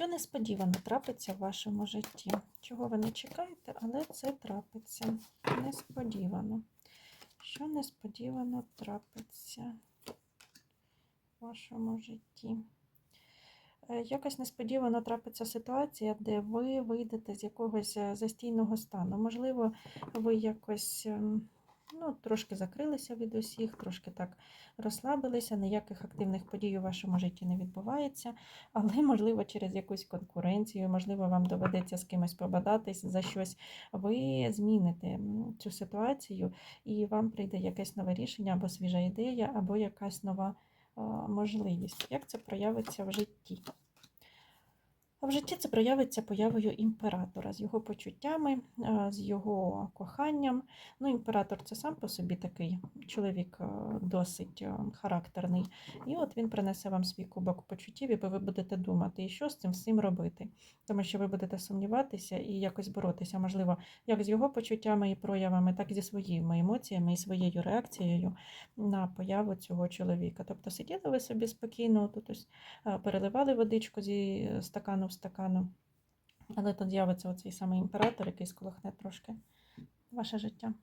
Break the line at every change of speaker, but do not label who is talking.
Що несподівано трапиться в вашому житті? Чого ви не чекаєте, але це трапиться. Несподівано. Що несподівано трапиться в вашому житті? Е, Якось несподівано трапиться ситуація, де ви вийдете з якогось е, застійного стану. Можливо, ви якось ем, ну, трошки закрилися від усіх, трошки так розслабилися, ніяких активних подій у вашому житті не відбувається, але, можливо, через якусь конкуренцію, можливо, вам доведеться з кимось побадатись за щось, ви зміните цю ситуацію, і вам прийде якесь нове рішення, або свіжа ідея, або якась нова можливість. Як це проявиться в житті? А в житті це проявиться появою імператора з його почуттями, з його коханням. Ну, імператор це сам по собі такий чоловік досить характерний. І от він принесе вам свій кубок почуттів, і ви будете думати, і що з цим всім робити. Тому що ви будете сумніватися і якось боротися, можливо, як з його почуттями і проявами, так і зі своїми емоціями і своєю реакцією на появу цього чоловіка. Тобто сиділи ви собі спокійно, тут ось переливали водичку зі стакану в стакану, але тут з'явиться оцей самий імператор, який сколихне трошки ваше життя.